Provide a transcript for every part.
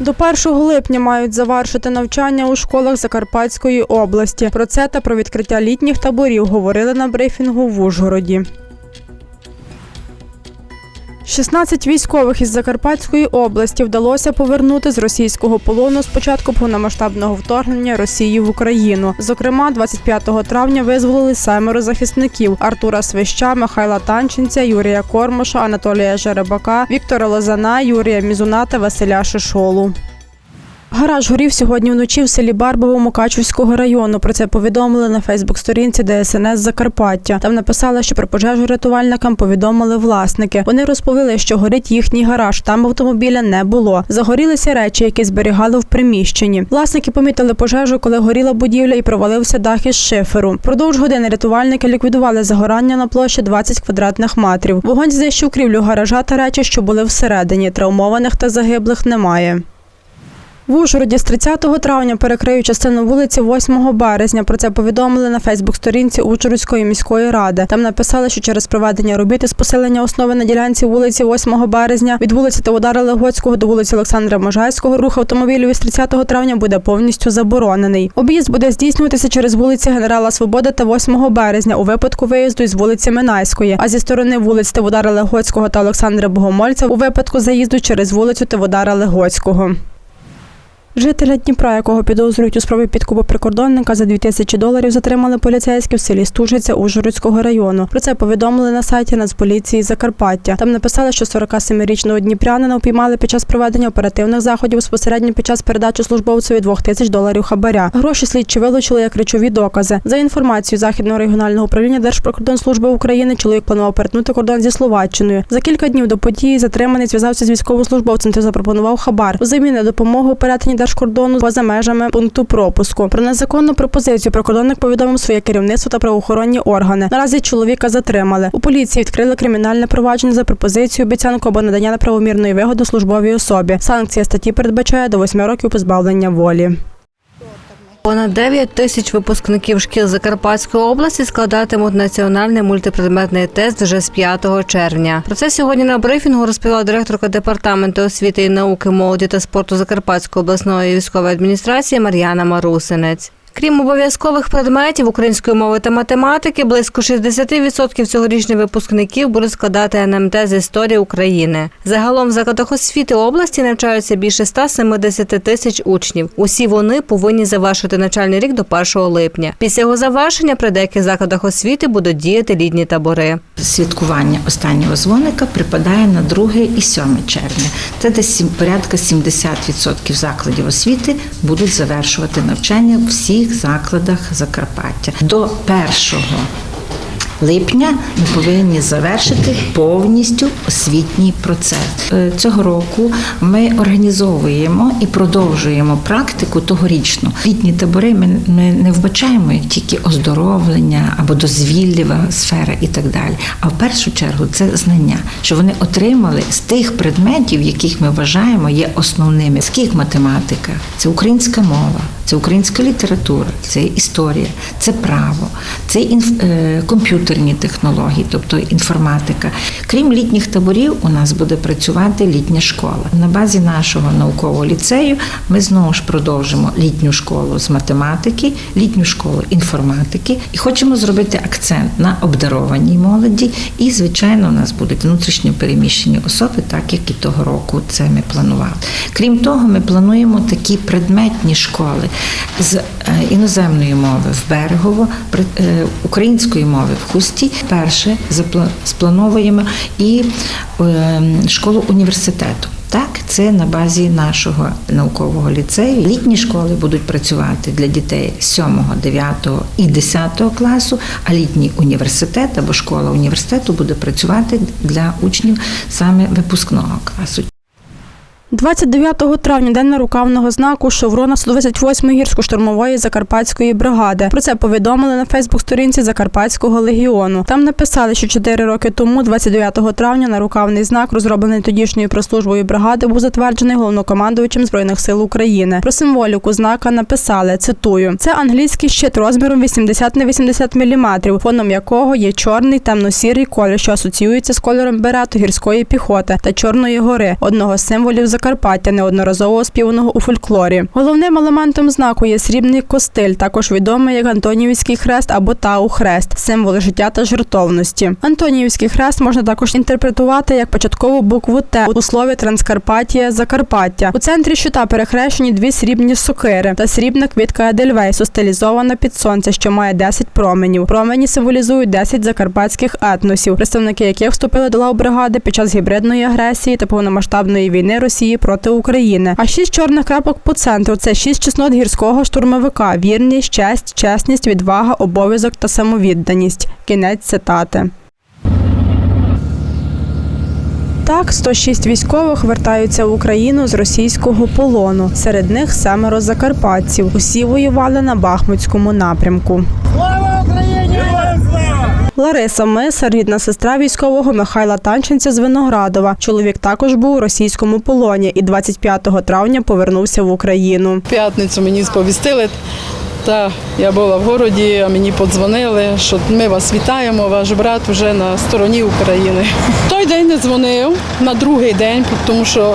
До 1 липня мають завершити навчання у школах Закарпатської області. Про це та про відкриття літніх таборів говорили на брифінгу в Ужгороді. 16 військових із Закарпатської області вдалося повернути з російського полону з початку повномасштабного вторгнення Росії в Україну. Зокрема, 25 травня визволили семеро захисників: Артура Свища, Михайла Танченця, Юрія Кормоша, Анатолія Жеребака, Віктора Лозана, Юрія Мізуна та Василя Шишолу. Гараж горів сьогодні вночі в селі Барбово Мукачівського району. Про це повідомили на Фейсбук-сторінці ДСНС Закарпаття. Там написали, що про пожежу рятувальникам повідомили власники. Вони розповіли, що горить їхній гараж. Там автомобіля не було. Загорілися речі, які зберігали в приміщенні. Власники помітили пожежу, коли горіла будівля і провалився дах із шиферу. Продовж години рятувальники ліквідували загорання на площі 20 квадратних метрів. Вогонь знищив крівлю гаража та речі, що були всередині. Травмованих та загиблих немає. В Ужгороді з 30 травня перекриють частину вулиці 8 березня. Про це повідомили на Фейсбук-сторінці Ужгородської міської ради. Там написали, що через проведення робіт із посилення основи на ділянці вулиці 8 березня від вулиці Теодора Легоцького до вулиці Олександра Можайського рух автомобілів із 30 травня буде повністю заборонений. Об'їзд буде здійснюватися через вулиці Генерала Свободи та 8 березня у випадку виїзду із вулиці Минайської, а зі сторони вулиць Теодора Легоцького та Олександра Богомольця у випадку заїзду через вулицю Теодора Легоцького. Жителя Дніпра, якого підозрюють у спробі підкупу прикордонника за 2000 доларів, затримали поліцейські в селі Стужиця Ужгородського району. Про це повідомили на сайті Нацполіції Закарпаття. Там написали, що 47-річного дніпрянина упіймали під час проведення оперативних заходів безпосередньо під час передачі службовцеві 2000 доларів хабаря. Гроші слідчі вилучили як речові докази. За інформацією західного регіонального управління Держприкордонслужби України, чоловік планував перетнути кордон зі Словаччиною. За кілька днів до події затриманий зв'язався з військовослужбовцем та запропонував хабар. Взамін на допомогу перетині держкордону поза межами пункту пропуску. Про незаконну пропозицію прикордонник повідомив своє керівництво та правоохоронні органи. Наразі чоловіка затримали. У поліції відкрили кримінальне провадження за пропозицію обіцянку або надання неправомірної вигоди службовій особі. Санкція статті передбачає до 8 років позбавлення волі. Понад 9 тисяч випускників шкіл Закарпатської області складатимуть національний мультипредметний тест вже з 5 червня. Про це сьогодні на брифінгу розповіла директорка департаменту освіти і науки, молоді та спорту Закарпатської обласної військової адміністрації Мар'яна Марусинець. Крім обов'язкових предметів української мови та математики, близько 60% цьогорічних випускників будуть складати НМТ з історії України. Загалом в закладах освіти області навчаються більше 170 тисяч учнів. Усі вони повинні завершити навчальний рік до 1 липня. Після його завершення при деяких закладах освіти будуть діяти літні табори. Святкування останнього дзвоника припадає на 2 і 7 червня. Це десь порядка 70% закладів освіти будуть завершувати навчання в всіх закладах Закарпаття. До 1 липня ми повинні завершити повністю освітній процес. Е, Цього року ми організовуємо і продовжуємо практику тогорічну. Літні табори ми, не вбачаємо тільки оздоровлення або дозвіллєва сфера і так далі. А в першу чергу це знання, що вони отримали з тих предметів, яких ми вважаємо є основними. Скільки математика, це українська мова, це українська література, це історія, це право, це інф- е, комп'ютерні технології, тобто інформатика. Крім літніх таборів, у нас буде працювати літня школа. На базі нашого наукового ліцею ми знову ж продовжимо літню школу з математики, літню школу інформатики і хочемо зробити акцент на обдарованій молоді. І, звичайно, у нас будуть внутрішньо переміщені особи, так як і того року це ми планували. Крім того, ми плануємо такі предметні школи з е, іноземної мови в Берегово, е, української мови в Хусті. Перше сплановуємо і е, школу університету. Так, це на базі нашого наукового ліцею. Літні школи будуть працювати для дітей 7, 9 і 10 класу, а літній університет або школа університету буде працювати для учнів саме випускного класу. 29 травня день нарукавного знаку шеврона 128-ї гірсько-штурмової закарпатської бригади. Про це повідомили на Фейсбук-сторінці Закарпатського легіону. Там написали, що 4 роки тому, 29 травня, нарукавний знак, розроблений тодішньою прес-службою бригади, був затверджений головнокомандувачем збройних сил України. Про символіку знака написали: цитую: це англійський щит розміром 80 на 80 мм, фоном якого є чорний темно-сірий колір, що асоціюється з кольором берету гірської піхоти та Чорної гори, одного з символів Закарпаття, неодноразово оспіваного у фольклорі. Головним елементом знаку є срібний костиль, також відомий як Антонівський хрест або Тау-хрест, символ життя та жертовності. Антонівський хрест можна також інтерпретувати як початкову букву Т у слові Транскарпатія Закарпаття. У центрі щита перехрещені дві срібні сокири та срібна квітка Едельвейсу, стилізована під сонце, що має 10 променів. Промені символізують 10 закарпатських етносів, представники яких вступили до лав бригади під час гібридної агресії та повномасштабної війни Росії проти України. А шість чорних крапок по центру це шість чеснот гірського штурмовика: вірність, честь, чесність, відвага, обов'язок та самовідданість. Кінець цитати. Так, 106 військових вертаються в Україну з російського полону. Серед них семеро закарпатців. Усі воювали на Бахмутському напрямку. Лариса Мисар, рідна сестра військового Михайла Танченця з Виноградова. Чоловік також був у російському полоні і 25 травня повернувся в Україну. п'ятницю мені сповістили. Та я була в городі, а мені подзвонили, що ми вас вітаємо, ваш брат вже на стороні України. Той день не дзвонив на другий день, тому що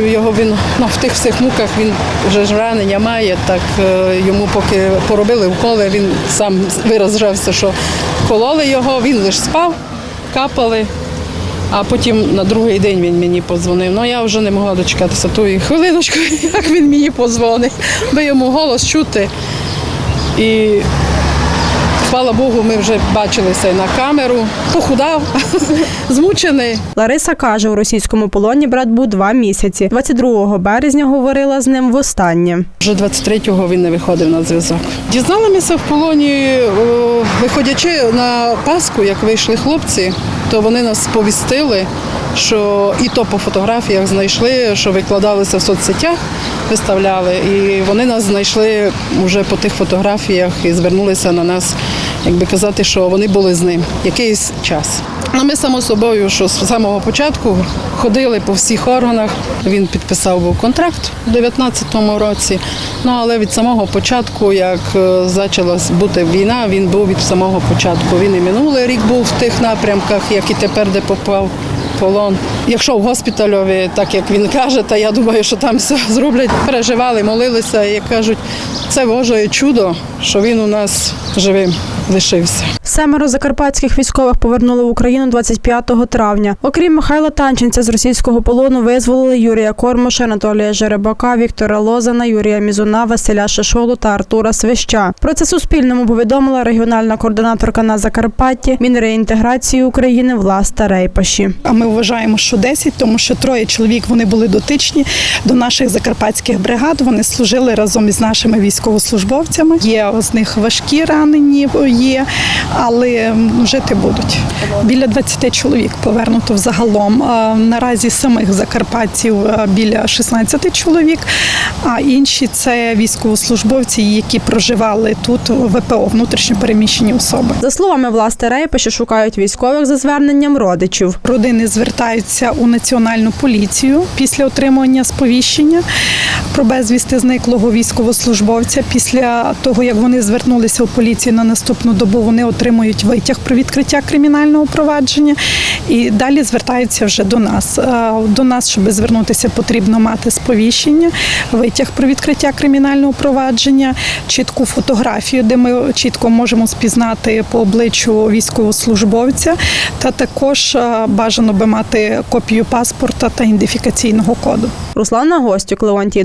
е, його він ну, в тих всіх муках він вже ж ранення має. Так е, йому поки поробили вколи, він сам виразжався, що кололи його, він лише спав, капали. А потім на другий день він мені подзвонив. Ну я вже не могла дочекатися тої хвилиночки, як він мені подзвонив, бо йому голос чути. І слава Богу, ми вже бачилися і на камеру. Похудав, змучений. Лариса каже, у російському полоні брат був два місяці. 22 березня говорила з ним востаннє. Вже 23-го він не виходив на зв'язок. Дізналися в полоні, виходячи на Пасху, як вийшли хлопці, то вони нас сповістили, що і то по фотографіях знайшли, що викладалися в соцсетях, виставляли. І вони нас знайшли вже по тих фотографіях і звернулися на нас, як би казати, що вони були з ним якийсь час. А ми само собою, що з самого початку ходили по всіх органах. Він підписав був контракт у 2019 році. Ну але від самого початку, як е, почалась бути війна, він був від самого початку. Він і минулий рік був в тих напрямках, як і тепер, де попав полон. Якщо в госпітальові, так як він каже, та я думаю, що там все зроблять. Переживали, молилися, як кажуть, це Боже чудо, що він у нас живим лишився. Семеро закарпатських військових повернули в Україну 25 травня. Окрім Михайла Танченця з російського полону визволили Юрія Кормуша, Анатолія Жеребака, Віктора Лозана, Юрія Мізуна, Василя Шишолу та Артура Свища. Про це Суспільному повідомила регіональна координаторка на Закарпатті Мінреінтеграції України Власта Рейпаші. А ми вважаємо, що 10, тому що троє чоловік вони були дотичні до наших закарпатських бригад. Вони служили разом із нашими військовослужбовцями. Є з них важкі ранені, є, але жити будуть. Біля 20 чоловік повернуто взагалом. Наразі самих закарпатців біля 16 чоловік, а інші це військовослужбовці, які проживали тут ВПО внутрішньо переміщені особи. За словами Власти Рейпаші, шукають військових за зверненням родичів. Родини звертаються у національну поліцію після отримання сповіщення про безвісти зниклого військовослужбовця. Після того як вони звернулися у поліцію на наступну добу, вони отримують витяг про відкриття кримінального провадження і далі звертаються вже до нас. Е, До нас, щоб звернутися, потрібно мати сповіщення, витяг про відкриття кримінального провадження, чітку фотографію, де ми чітко можемо спізнати по обличчю військовослужбовця, та також е, бажано би мати копію паспорта та ідентифікаційного коду. Руслана Гостюк, Леонтій